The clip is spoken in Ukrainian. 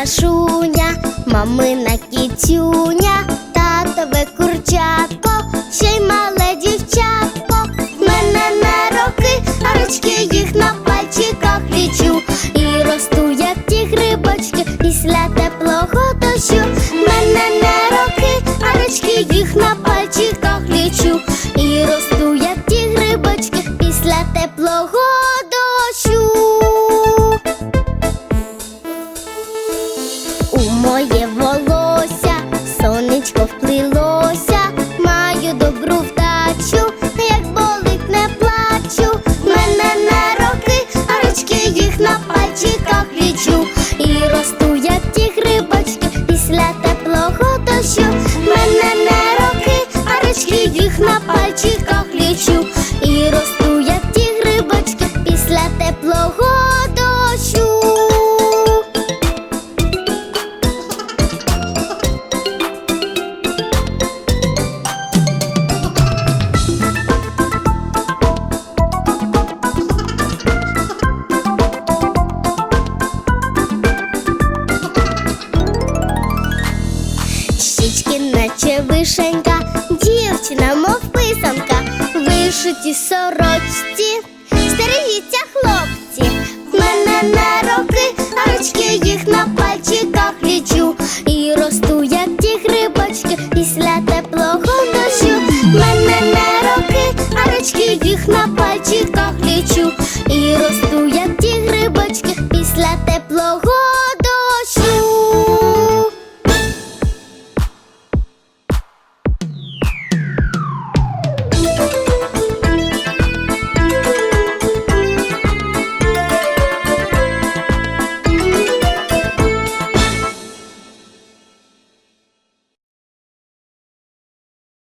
Машуня, мамина кіцюня, татове курчатко, ще й мале дівчатко. В мене на роки, а ручки їх на пальчиках лічу. І росту, як ті грибочки, після теплого дощу. Мене не роки, а ручки їх на пальчиках лічу. І росту, як ті грибочки, після теплого. Наче вишенька, дівчина, мов писанка, вишиті сорочці, стережіться, хлопці, в мене на роки, а ручки їх на пальці.